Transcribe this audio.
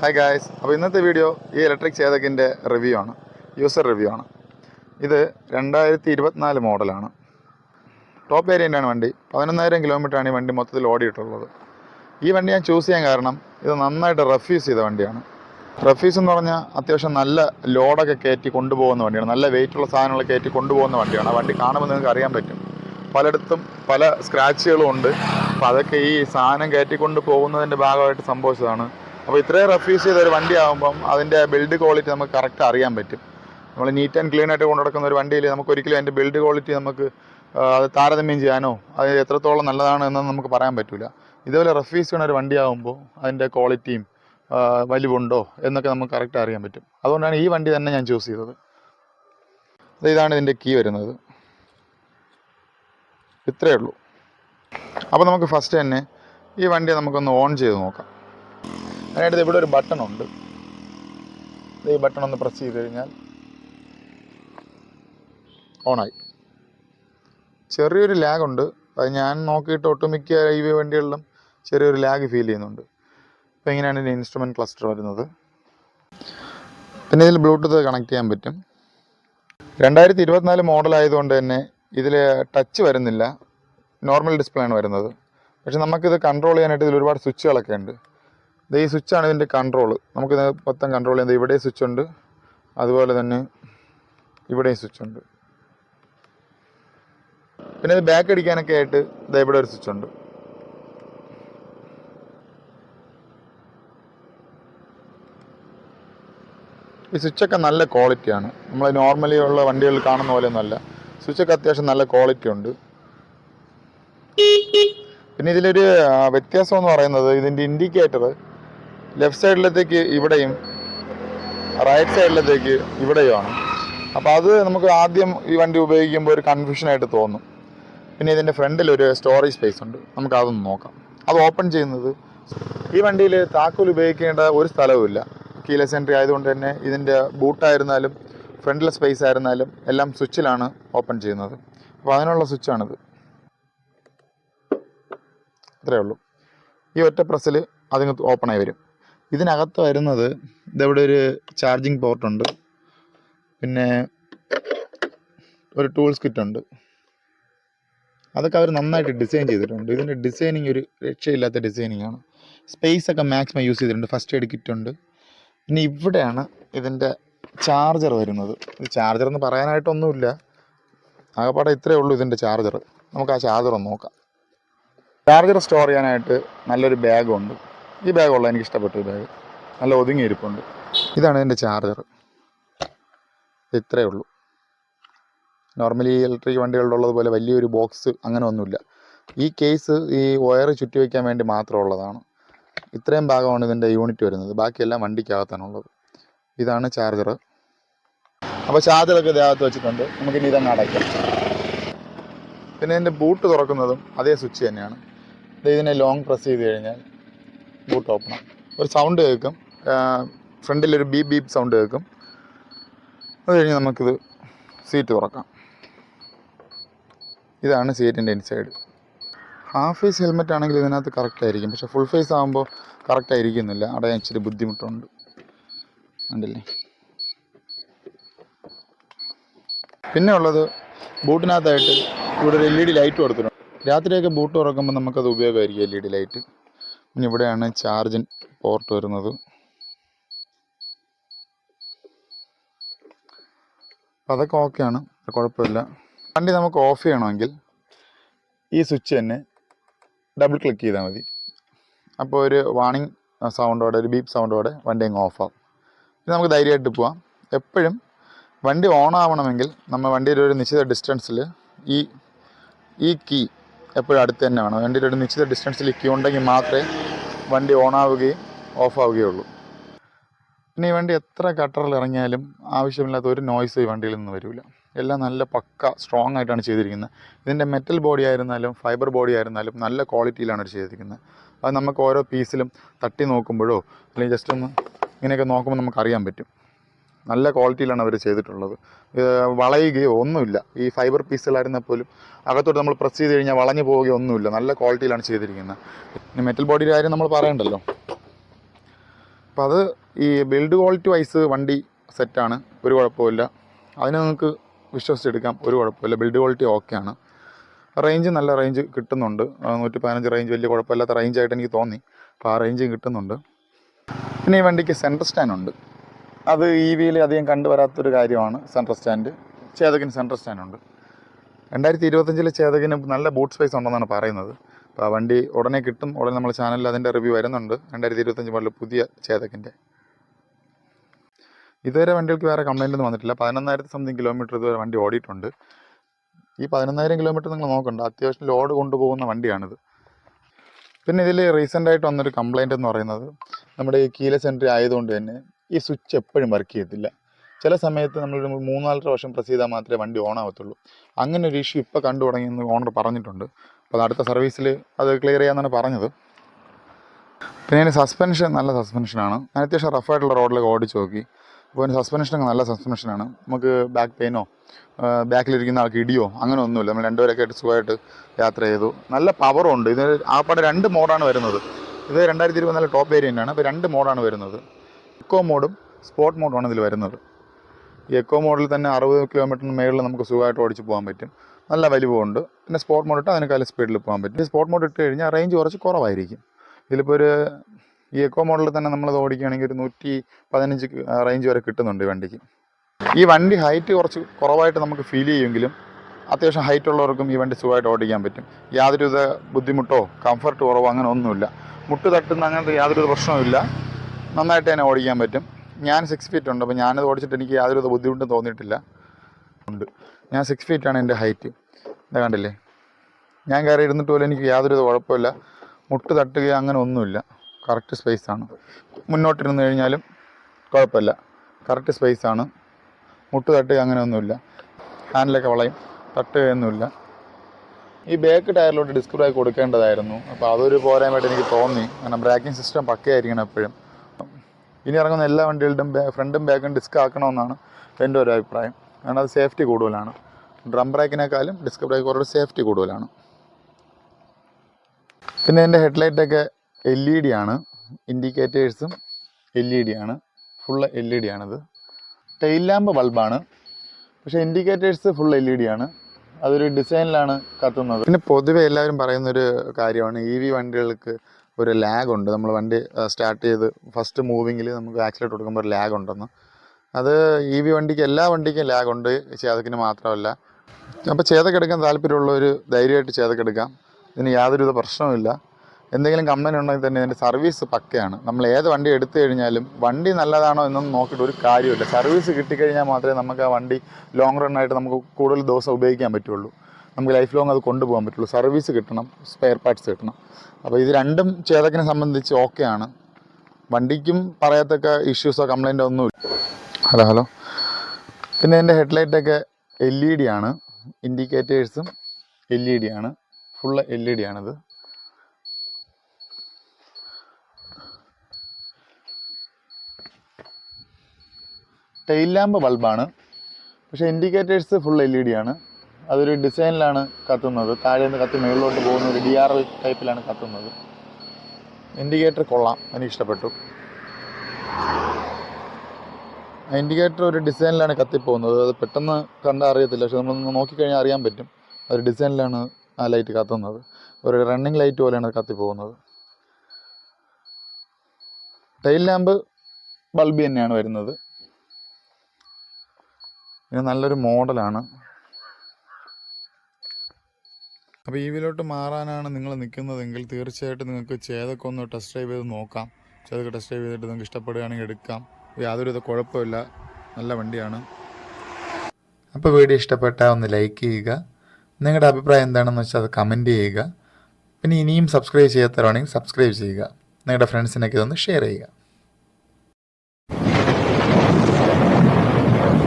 Hi guys അപ്പോൾ ഇന്നത്തെ video ഈ ഇലക്ട്രിക് ചേതകിന്റെ റിവ്യൂ ആണ്. യൂസർ റിവ്യൂ ആണ്. ഇത് രണ്ടായിരത്തി ഇരുപത്തിനാല് മോഡലാണ് ടോപ്പ് വേരിയന്റാണ് വണ്ടി. പതിനൊന്നായിരം കിലോമീറ്ററാണ് ഈ വണ്ടി മൊത്തത്തിൽ ഓടിയിട്ടുള്ളത്. ഈ വണ്ടി ഞാൻ ചൂസ് ചെയ്യാൻ കാരണം ഇത് നന്നായിട്ട് റഫ്യൂസ് ചെയ്ത വണ്ടിയാണ്. റഫ്യൂസ് എന്ന് പറഞ്ഞാൽ അത്യാവശ്യം നല്ല ലോഡൊക്കെ കയറ്റി കൊണ്ടുപോകുന്ന വണ്ടിയാണ്. നല്ല വെയിറ്റുള്ള സാധനങ്ങൾ കയറ്റി കൊണ്ടുപോകുന്ന വണ്ടിയാണ്. ആ വണ്ടി കാണുമ്പോൾ നിങ്ങൾക്ക് അറിയാൻ പറ്റും. പലയിടത്തും പല സ്ക്രാച്ചുകളും ഉണ്ട്. അപ്പോൾ അതൊക്കെ ഈ സാധനം കയറ്റിക്കൊണ്ട് പോകുന്നതിന്റെ ഭാഗമായിട്ട് സംഭവിച്ചതാണ്. അപ്പോൾ ഇത്രയും റഫ്യൂസ് ചെയ്ത ഒരു വണ്ടി ആകുമ്പം അതിന്റെ ബിൽഡ് ക്വാളിറ്റി നമുക്ക് കറക്റ്റ് അറിയാൻ പറ്റും. നമ്മൾ നീറ്റ് ആൻഡ് ക്ലീൻ ആയിട്ട് കൊണ്ടു നടക്കുന്ന ഒരു വണ്ടിയിൽ നമുക്ക് ഒരിക്കലും അതിന്റെ ബിൽഡ് ക്വാളിറ്റി നമുക്ക് അത് താരതമ്യം ചെയ്യാനോ അത് എത്രത്തോളം നല്ലതാണ് എന്നൊന്നും നമുക്ക് പറയാൻ പറ്റില്ല ഇതുപോലെ റഫ്യൂസ് ചെയ്യുന്ന ഒരു വണ്ടി വണ്ടിയാകുമ്പോൾ അതിന്റെ ക്വാളിറ്റിയും വലിവുണ്ടോ എന്നൊക്കെ നമുക്ക് കറക്റ്റ് അറിയാൻ പറ്റും. അതുകൊണ്ടാണ് ഈ വണ്ടി തന്നെ ഞാൻ ചൂസ് ചെയ്തത്. അത് ഇതാണ് ഇതിന്റെ കീ വരുന്നത്. ഇത്രയേ ഉള്ളൂ. അപ്പോൾ നമുക്ക് ഫസ്റ്റ് തന്നെ ഈ വണ്ടി നമുക്കൊന്ന് ഓൺ ചെയ്ത് നോക്കാം. അതിനായിട്ട് ഇവിടെ ഒരു ബട്ടൺ ഉണ്ട്. ഈ ബട്ടൺ ഒന്ന് പ്രസ് ചെയ്ത് കഴിഞ്ഞാൽ ഓണായി. ചെറിയൊരു ലാഗ് ഉണ്ട്. അത് ഞാൻ നോക്കിയിട്ട് ഒട്ടുമിക്ക ഈ വണ്ടികളിലും ചെറിയൊരു ലാഗ് ഫീൽ ചെയ്യുന്നുണ്ട്. അപ്പോൾ ഇങ്ങനെയാണ് ഇതിന്റെ ഇൻസ്ട്രുമെന്റ് ക്ലസ്റ്റർ വരുന്നത്. പിന്നെ ഇതിൽ ബ്ലൂടൂത്ത് കണക്ട് ചെയ്യാൻ പറ്റും. രണ്ടായിരത്തി ഇരുപത്തിനാല് മോഡൽ ആയതുകൊണ്ട് തന്നെ ഇതിൽ ടച്ച് വരുന്നില്ല. നോർമൽ ഡിസ്പ്ലേ ആണ് വരുന്നത്. പക്ഷെ നമുക്കിത് കൺട്രോൾ ചെയ്യാനായിട്ട് ഇതിൽ ഒരുപാട് സ്വിച്ചുകളൊക്കെ ഉണ്ട്. ഈ സ്വിച്ചാണ് ഇതിന്റെ കൺട്രോൾ നമുക്ക് മൊത്തം കൺട്രോൾ ചെയ്യുന്നത് ഇവിടെ സ്വിച്ച് ഉണ്ട് അതുപോലെ തന്നെ ഇവിടെയും സ്വിച്ച് ഉണ്ട് പിന്നെ ഇത് ബാക്ക് അടിക്കാനൊക്കെ ആയിട്ട് ഇതാ ഇവിടെ ഒരു സ്വിച്ച് ഉണ്ട് ഈ സ്വിച്ചൊക്കെ നല്ല ക്വാളിറ്റിയാണ് നമ്മൾ നോർമലി ഉള്ള വണ്ടികളിൽ കാണുന്ന പോലെയൊന്നുമല്ല സ്വിച്ചൊക്കെ അത്യാവശ്യം നല്ല ക്വാളിറ്റി ഉണ്ട്. പിന്നെ ഇതിലൊരു വ്യത്യാസം എന്ന് പറയുന്നത് ഇതിന്റെ ഇൻഡിക്കേറ്റർ ലെഫ്റ്റ് സൈഡിലത്തേക്ക് ഇവിടെയും റൈറ്റ് സൈഡിലത്തേക്ക് ഇവിടെയുമാണ്. അപ്പോൾ അത് നമുക്ക് ആദ്യം ഈ വണ്ടി ഉപയോഗിക്കുമ്പോൾ ഒരു കൺഫ്യൂഷനായിട്ട് തോന്നും. പിന്നെ ഇതിന്റെ ഫ്രണ്ടിൽ ഒരു സ്റ്റോറേജ് സ്പേസ് ഉണ്ട്. നമുക്ക് അതൊന്ന് നോക്കാം. അത് ഓപ്പൺ ചെയ്യുന്നത് ഈ വണ്ടിയിൽ താക്കോൽ ഉപയോഗിക്കേണ്ട ഒരു സ്ഥലവുമില്ല കീലെസ് എൻട്രി ആയതുകൊണ്ട് തന്നെ ഇതിന്റെ ബൂട്ടായിരുന്നാലും ഫ്രണ്ടിലെ സ്പേസ് ആയിരുന്നാലും എല്ലാം സ്വിച്ചിലാണ് ഓപ്പൺ ചെയ്യുന്നത്. അപ്പോൾ അതിനുള്ള സ്വിച്ചാണിത് ഇത്രയേ ഉള്ളൂ. ഈ ഒറ്റ പ്രസ്സിൽ അതിങ്ങ് ഓപ്പണായി വരും. ഇതിനകത്ത് വരുന്നത് ഇതവിടെ ഒരു ചാർജിങ് പോർട്ടുണ്ട് പിന്നെ ഒരു ടൂൾസ് കിറ്റ് ഉണ്ട്. അതൊക്കെ അവർ നന്നായിട്ട് ഡിസൈൻ ചെയ്തിട്ടുണ്ട്. ഇതിന്റെ ഡിസൈനിങ് ഒരു രക്ഷയില്ലാത്ത ഡിസൈനിങ് ആണ്. സ്പേസ് ഒക്കെ മാക്സിമം യൂസ് ചെയ്തിട്ടുണ്ട്. ഫസ്റ്റ് എയ്ഡ് കിറ്റ് ഉണ്ട്. പിന്നെ ഇവിടെയാണ് ഇതിന്റെ ചാർജർ വരുന്നത്. ചാർജർ എന്ന് പറയാനായിട്ടൊന്നുമില്ല. ആകപ്പാടെ ഇത്രയേ ഉള്ളൂ ഇതിന്റെ ചാർജർ നമുക്ക് ആ ചാർജർ ഒന്ന് നോക്കാം. ചാർജർ സ്റ്റോർ ചെയ്യാനായിട്ട് നല്ലൊരു ബാഗുണ്ട് ഈ ബാഗ് ഉള്ള എനിക്ക് ഇഷ്ടപ്പെട്ടു ഈ ബാഗ് നല്ല ഒതുങ്ങിയിരിപ്പുണ്ട് ഇതാണ് എന്റെ ചാർജർ ഇത്രയേ ഉള്ളൂ. നോർമലി ഇലക്ട്രിക് വണ്ടികളിലുള്ളതുപോലെ വലിയൊരു ബോക്സ് അങ്ങനെ ഒന്നുമില്ല. ഈ കേസ് ഈ വയർ ചുറ്റി വയ്ക്കാൻ വേണ്ടി മാത്രമുള്ളതാണ് ഇത്രയും ഭാഗമാണ് ഇതിന്റെ യൂണിറ്റ് വരുന്നത്. ബാക്കിയെല്ലാം വണ്ടിക്കകത്താണുള്ളത് ഇതാണ് ചാർജർ അപ്പോൾ ചാർജറൊക്കെ ഇതിനകത്ത് വെച്ചിട്ടുണ്ട്. നമുക്കിനി ഇതങ്ങ് അടയ്ക്കാം. പിന്നെ ഇതിന്റെ ബൂട്ട് തുറക്കുന്നതും അതേ സ്വിച്ച് തന്നെയാണ്. ഇത് ഇതിനെ ലോങ് പ്രസ് ചെയ്ത് കഴിഞ്ഞാൽ ബൂട്ട് ഓപ്പൺ ആവും. ഒരു സൗണ്ട് കേൾക്കും. ഫ്രണ്ടിലൊരു ബീപ് ബീപ്പ് സൗണ്ട് കേൾക്കും. അത് കഴിഞ്ഞ് നമുക്കിത് സീറ്റ് തുറക്കാം. ഇതാണ് സീറ്റിന്റെ ഇൻസൈഡ് ഹാഫ് ഫേസ് ഹെൽമെറ്റ് ആണെങ്കിൽ ഇതിനകത്ത് കറക്റ്റ് ആയിരിക്കും. പക്ഷേ ഫുൾ ഫേസ് ആകുമ്പോൾ കറക്റ്റ് ആയിരിക്കുന്നില്ല. അവിടെ ഇച്ചിരി ബുദ്ധിമുട്ടുണ്ട്. ഉണ്ടല്ലേ പിന്നെ ഉള്ളത് ബൂട്ടിനകത്തായിട്ട് ഇവിടെ ഒരു എൽ ഇ ഡി ലൈറ്റ് കൊടുത്തിട്ടുണ്ട്. രാത്രിയൊക്കെ ബൂട്ട് തുറക്കുമ്പോൾ നമുക്കത് ഉപയോഗമായിരിക്കും എൽ ഇ ഡി ലൈറ്റ് പിന്നെ ഇവിടെയാണ് ചാർജിൻ പോർട്ട് വരുന്നത്. അപ്പോൾ അതൊക്കെ ഓക്കെയാണ് കുഴപ്പമില്ല. വണ്ടി നമുക്ക് ഓഫ് ചെയ്യണമെങ്കിൽ ഈ സ്വിച്ച് തന്നെ ഡബിൾ ക്ലിക്ക് ചെയ്താൽ മതി. അപ്പോൾ ഒരു വാണിംഗ് സൗണ്ടോടെ ഒരു ബീപ്പ് സൗണ്ടോടെ വണ്ടി അങ്ങ് ഓഫ് ആവും. ഇത് നമുക്ക് ധൈര്യമായിട്ട് പോവാം. എപ്പോഴും വണ്ടി ഓൺ ആവണമെങ്കിൽ നമ്മൾ വണ്ടിയുടെ ഒരു നിശ്ചിത ഡിസ്റ്റൻസിൽ ഈ ഈ കീ എപ്പോഴും അടുത്ത് തന്നെ വേണം. വണ്ടിയിൽ ഒരു നിശ്ചിത ഡിസ്റ്റൻസിൽ കീ ഉണ്ടെങ്കിൽ മാത്രമേ വണ്ടി ഓൺ ആവുകയും ഓഫ് ആവുകയുള്ളൂ. പിന്നെ ഈ വണ്ടി എത്ര കട്ടറിൽ ഇറങ്ങിയാലും ആവശ്യമില്ലാത്ത ഒരു നോയ്സ് ഈ വണ്ടിയിൽ നിന്ന് വരില്ല എല്ലാം നല്ല പക്ക സ്ട്രോങ് ആയിട്ടാണ് ചെയ്തിരിക്കുന്നത്. ഇതിന്റെ മെറ്റൽ ബോഡി ആയിരുന്നാലും ഫൈബർ ബോഡി ആയിരുന്നാലും നല്ല ക്വാളിറ്റിയിലാണ് ഇത് ചെയ്തിരിക്കുന്നത്. അത് നമുക്ക് ഓരോ പീസിലും തട്ടി നോക്കുമ്പോഴോ അല്ലെങ്കിൽ ജസ്റ്റ് ഒന്ന് ഇങ്ങനെയൊക്കെ നോക്കുമ്പോൾ നമുക്ക് അറിയാൻ പറ്റും. നല്ല ക്വാളിറ്റിയിലാണ് അവർ ചെയ്തിട്ടുള്ളത്. വളയുകയോ ഒന്നുമില്ല. ഈ ഫൈബർ പീസുകളായിരുന്നാൽ പോലും അകത്തോട്ട് നമ്മൾ പ്രസ് ചെയ്ത് കഴിഞ്ഞാൽ വളഞ്ഞു പോവുകയോ ഒന്നുമില്ല. നല്ല ക്വാളിറ്റിയിലാണ് ചെയ്തിരിക്കുന്നത്. മെറ്റൽ ബോഡിയുടെ കാര്യം നമ്മൾ പറയണ്ടല്ലോ. അപ്പോൾ അത് ഈ ബിൽഡ് ക്വാളിറ്റി വൈസ് വണ്ടി സെറ്റാണ് ഒരു കുഴപ്പമില്ല അതിനെ നിങ്ങൾക്ക് വിശ്വസിച്ചെടുക്കാം. ഒരു കുഴപ്പമില്ല ബിൽഡ് ക്വാളിറ്റി ഓക്കെയാണ് റേഞ്ച് നല്ല റേഞ്ച് കിട്ടുന്നുണ്ട്. നൂറ്റി പതിനഞ്ച് റേഞ്ച് വലിയ കുഴപ്പമില്ലാത്ത റേഞ്ചായിട്ട് എനിക്ക് തോന്നി. അപ്പോൾ ആ റേഞ്ചും കിട്ടുന്നുണ്ട്. പിന്നെ ഈ വണ്ടിക്ക് സെന്റർ സ്റ്റാൻഡ് ഉണ്ട്. അത് ഇ വിയിൽ അധികം കണ്ടുവരാത്തൊരു കാര്യമാണ് സെൻട്രൽ സ്റ്റാൻഡ് ചേതകിന് സെൻട്രൽ സ്റ്റാൻഡുണ്ട് രണ്ടായിരത്തി ഇരുപത്തഞ്ചിൽ ചേതകിന് നല്ല ബൂട്ട് സ്പേസ് ഉണ്ടെന്നാണ് പറയുന്നത്. അപ്പോൾ ആ വണ്ടി ഉടനെ കിട്ടും. ഉടനെ നമ്മൾ ചാനലിൽ അതിന്റെ റിവ്യൂ വരുന്നുണ്ട്. രണ്ടായിരത്തി ഇരുപത്തഞ്ച് മോഡൽ പുതിയ ചേതകിന്റെ ഇതുവരെ വണ്ടികൾക്ക് വേറെ കംപ്ലൈന്റ് ഒന്നും വന്നിട്ടില്ല. പതിനൊന്നായിരത്തി സംതിങ് കിലോമീറ്റർ ഇതുവരെ വണ്ടി ഓടിയിട്ടുണ്ട്. ഈ പതിനൊന്നായിരം കിലോമീറ്റർ നിങ്ങൾ നോക്കണ്ട. അത്യാവശ്യം ലോഡ് കൊണ്ടുപോകുന്ന വണ്ടിയാണിത്. പിന്നെ ഇതിൽ റീസെന്റ് ആയിട്ട് വന്നൊരു കംപ്ലൈന്റ് എന്ന് പറയുന്നത് നമ്മുടെ ഈ കീല സെൻട്രി ആയതുകൊണ്ട് തന്നെ ഈ സ്വിച്ച് എപ്പോഴും വർക്ക് ചെയ്യത്തില്ല. ചില സമയത്ത് നമ്മളൊരു മൂന്നാൽ പ്രാവശ്യം പ്രസ് ചെയ്താൽ മാത്രമേ വണ്ടി ഓൺ ആവത്തുള്ളൂ അങ്ങനെ ഒരു ഇഷ്യൂ ഇപ്പോൾ കണ്ടു തുടങ്ങിയെന്ന് ഓണർ പറഞ്ഞിട്ടുണ്ട്. അപ്പോൾ അത് അടുത്ത സർവീസിൽ അത് ക്ലിയർ ചെയ്യാമെന്നാണ് പറഞ്ഞത്. പിന്നെ അതിന് സസ്പെൻഷൻ നല്ല സസ്പെൻഷനാണ് ഞാൻ അത്യാവശ്യം റഫായിട്ടുള്ള റോഡിലൊക്കെ ഓടിച്ച് നോക്കി. അപ്പോൾ അതിന് സസ്പെൻഷനൊക്കെ നല്ല സസ്പെൻഷനാണ് നമുക്ക് ബാക്ക് പെയിനോ ബാക്കിലിരിക്കുന്ന ആൾക്ക് ഇടിയോ അങ്ങനെ ഒന്നുമില്ല. നമ്മൾ രണ്ടുപേരൊക്കെ ആയിട്ട് സുഖമായിട്ട് യാത്ര ചെയ്തു. നല്ല പവറും ഉണ്ട്. ഇത് ആ പടം രണ്ട് മോഡാണ് വരുന്നത്. ഇത് രണ്ടായിരത്തി ഇരുപത്തിനാല് ടോപ്പ് വേരിയന്റാണ് അപ്പോൾ രണ്ട് മോഡാണ് വരുന്നത്. എക്കോ മോഡും സ്പോർട്ട് മോഡുമാണ് ഇതിൽ വരുന്നത്. ഈ എക്കോ മോഡിൽ തന്നെ അറുപത് കിലോമീറ്ററിന് മേളിൽ നമുക്ക് സുഖമായിട്ട് ഓടിച്ച് പോകാൻ പറ്റും. നല്ല വലിപ്പമുണ്ട്. പിന്നെ സ്പോർട്ട് മോഡ് ഇട്ട് അതിനേക്കാൾ സ്പീഡിൽ പോകാൻ പറ്റും. ഈ സ്പോർട്ട് മോഡ് ഇട്ട് കഴിഞ്ഞാൽ റേഞ്ച് കുറച്ച് കുറവായിരിക്കും. ഇതിലിപ്പോൾ ഒരു ഈ എക്കോ മോഡലിൽ തന്നെ നമ്മളത് ഓടിക്കുകയാണെങ്കിൽ ഒരു നൂറ്റി പതിനഞ്ച് റേഞ്ച് വരെ കിട്ടുന്നുണ്ട് ഈ വണ്ടിക്ക്. ഈ വണ്ടി ഹൈറ്റ് കുറച്ച് കുറവായിട്ട് നമുക്ക് ഫീൽ ചെയ്യുമെങ്കിലും അത്യാവശ്യം ഹൈറ്റ് ഉള്ളവർക്കും ഈ വണ്ടി സുഖമായിട്ട് ഓടിക്കാൻ പറ്റും. യാതൊരുവിധ ബുദ്ധിമുട്ടോ കംഫർട്ട് കുറവോ അങ്ങനെ ഒന്നുമില്ല. മുട്ട് തട്ടുന്ന അങ്ങനത്തെ യാതൊരു പ്രശ്നവുമില്ല നന്നായിട്ട് തന്നെ ഓടിക്കാൻ പറ്റും. ഞാൻ സിക്സ് ഫീറ്റ് ഉണ്ട് അപ്പോൾ ഞാനത് ഓടിച്ചിട്ട് എനിക്ക് യാതൊരു ബുദ്ധിമുട്ടും തോന്നിയിട്ടില്ല. ഉണ്ട്. ഞാൻ സിക്സ് ആണ് എന്റെ ഹൈറ്റ് ഇതാ കണ്ടില്ലേ? ഞാൻ കയറി ഇരുന്നിട്ട് പോലും എനിക്ക് യാതൊരു കുഴപ്പമില്ല. മുട്ട് തട്ടുകയോ അങ്ങനെ ഒന്നുമില്ല. കറക്റ്റ് സ്പേസാണ് മുന്നോട്ടിരുന്ന് കഴിഞ്ഞാലും കുഴപ്പമില്ല. കറക്റ്റ് സ്പേസാണ് മുട്ട് തട്ടുക അങ്ങനെ ഒന്നുമില്ല. ഹാൻഡിലൊക്കെ വളയും. തട്ടുകയൊന്നുമില്ല ഈ ബാക്ക് ടയറിലോട്ട് ഡിസ്ക് ബ്രേക്ക് കൊടുക്കേണ്ടതായിരുന്നു. അപ്പോൾ അതൊരു പോരായ്മയായിട്ട് എനിക്ക് തോന്നി. കാരണം ബ്രേക്കിംഗ് സിസ്റ്റം പക്കയായിരിക്കണം എപ്പോഴും. ഇനി ഇറങ്ങുന്ന എല്ലാ വണ്ടികളുടെയും ഫ്രണ്ടും ബാക്കും ഡിസ്ക് ആക്കണമെന്നാണ് എന്റെ ഒരു അഭിപ്രായം. കാരണം അത് സേഫ്റ്റി കൂടുതലാണ്. ഡ്രം ബ്രേക്കിനേക്കാളും ഡിസ്ക് ബ്രേക്ക് കുറച്ച് സേഫ്റ്റി കൂടുതലാണ്. പിന്നെ എന്റെ ഹെഡ്ലൈറ്റൊക്കെ എൽ ഇ ഡി ആണ്. ഇൻഡിക്കേറ്റേഴ്സും എൽ ഇ ഡി ആണ്. ഫുള്ള് എൽ ഇ ഡി ആണിത്. ടെയിൽ ലാമ്പ് ബൾബാണ് പക്ഷേ indicators full L E D ആണ്. അതൊരു ഡിസൈനിലാണ് കത്തുന്നത്. പിന്നെ പൊതുവെ എല്ലാവരും പറയുന്നൊരു കാര്യമാണ് ഇ വി വണ്ടികൾക്ക് ഒരു ലാഗ് ഉണ്ട്. നമ്മൾ വണ്ടി സ്റ്റാർട്ട് ചെയ്ത് ഫസ്റ്റ് മൂവിങ്ങിൽ നമുക്ക് ആക്സിലേറ്റ് കൊടുക്കുമ്പോൾ ഒരു ലാഗ് ഉണ്ടെന്ന്. അത് ഇ വി വണ്ടിക്ക് എല്ലാ വണ്ടിക്കും ലാഗ് ഉണ്ട്. ചേതക്കിന് മാത്രമല്ല. അപ്പോൾ ചേതക്കെടുക്കാൻ താല്പര്യമുള്ളൊരു ധൈര്യമായിട്ട് ചേതക്കെടുക്കാം ഇതിന് യാതൊരുവിധ പ്രശ്നവുമില്ല. എന്തെങ്കിലും കംപ്ലൈന്റ് ഉണ്ടെങ്കിൽ തന്നെ ഇതിന്റെ സർവീസ് പക്കയാണ്. നമ്മൾ ഏത് വണ്ടി എടുത്തു കഴിഞ്ഞാലും വണ്ടി നല്ലതാണോ എന്നൊന്നും നോക്കിയിട്ട് ഒരു കാര്യമില്ല സർവീസ് കിട്ടിക്കഴിഞ്ഞാൽ മാത്രമേ നമുക്ക് ആ വണ്ടി ലോങ് റണ്ണായിട്ട് നമുക്ക് കൂടുതൽ ദിവസം ഉപയോഗിക്കാൻ പറ്റുള്ളൂ. നമുക്ക് ലൈഫ് ലോങ് അത് കൊണ്ടുപോകാൻ പറ്റുള്ളൂ. സർവീസ് കിട്ടണം സ്പെയർ പാർട്സ് കിട്ടണം. അപ്പോൾ ഇത് രണ്ടും ചേതക്കിനെ സംബന്ധിച്ച് ഓക്കെയാണ് വണ്ടിക്കും പറയത്തക്ക ഇഷ്യൂസോ കംപ്ലൈന്റോ ഒന്നുമില്ല. ഹലോ ഹലോ പിന്നെ എന്റെ ഹെഡ്ലൈറ്റൊക്കെ എൽ ഇ ഡി ആണ്. ഇൻഡിക്കേറ്റേഴ്സും എൽ ഇ ഡി ആണ്. ഫുള്ള് എൽ ഇ ഡി ആണിത്. ടെയിൽ ലാമ്പ് ബൾബാണ് പക്ഷേ indicators full L E D ആണ്. അതൊരു ഡിസൈനിലാണ് കത്തുന്നത്. താഴെ നിന്ന് കത്തി മുകളിലോട്ട് പോകുന്ന ഒരു ഡി ആർ എൽ ടൈപ്പിലാണ് കത്തുന്നത്. ഇൻഡിക്കേറ്റർ കൊള്ളാം. എനിക്കിഷ്ടപ്പെട്ടു ഇൻഡിക്കേറ്റർ ഒരു ഡിസൈനിലാണ് കത്തിപ്പോകുന്നത്. അത് പെട്ടെന്ന് കണ്ടാൽ അറിയത്തില്ല. പക്ഷെ നമ്മളൊന്ന് നോക്കിക്കഴിഞ്ഞാൽ അറിയാൻ പറ്റും. ഒരു ഡിസൈനിലാണ് ആ ലൈറ്റ് കത്തുന്നത്. ഒരു റണ്ണിങ് ലൈറ്റ് പോലെയാണ് കത്തിപ്പോകുന്നത്. ടൈൽ ലാമ്പ് ബൾബ് തന്നെയാണ് വരുന്നത്. ഇത് നല്ലൊരു മോഡലാണ് അപ്പോൾ ഈ വിലോട്ട് മാറാനാണ് നിങ്ങൾ നിൽക്കുന്നതെങ്കിൽ തീർച്ചയായിട്ടും നിങ്ങൾക്ക് ചേതൊക്കെ ഒന്ന് ടെസ്റ്റ് ഡ്രൈവ് ചെയ്ത് നോക്കാം. ചേതൊക്കെ ടെസ്റ്റ് ഡ്രൈവ് ചെയ്തിട്ട് നിങ്ങൾക്ക് ഇഷ്ടപ്പെടുകയാണെങ്കിൽ എടുക്കാം. യാതൊരുവിധ കുഴപ്പമില്ല. നല്ല വണ്ടിയാണ്. അപ്പോൾ വീഡിയോ ഇഷ്ടപ്പെട്ടാൽ ഒന്ന് ലൈക്ക് ചെയ്യുക. നിങ്ങളുടെ അഭിപ്രായം എന്താണെന്ന് വെച്ചാൽ അത് കമന്റ് ചെയ്യുക. പിന്നെ ഇനിയും സബ്സ്ക്രൈബ് ചെയ്യാത്തവരാണെങ്കിൽ സബ്സ്ക്രൈബ് ചെയ്യുക. നിങ്ങളുടെ ഫ്രണ്ട്സിനൊക്കെ ഇതൊന്ന് ഷെയർ ചെയ്യുക.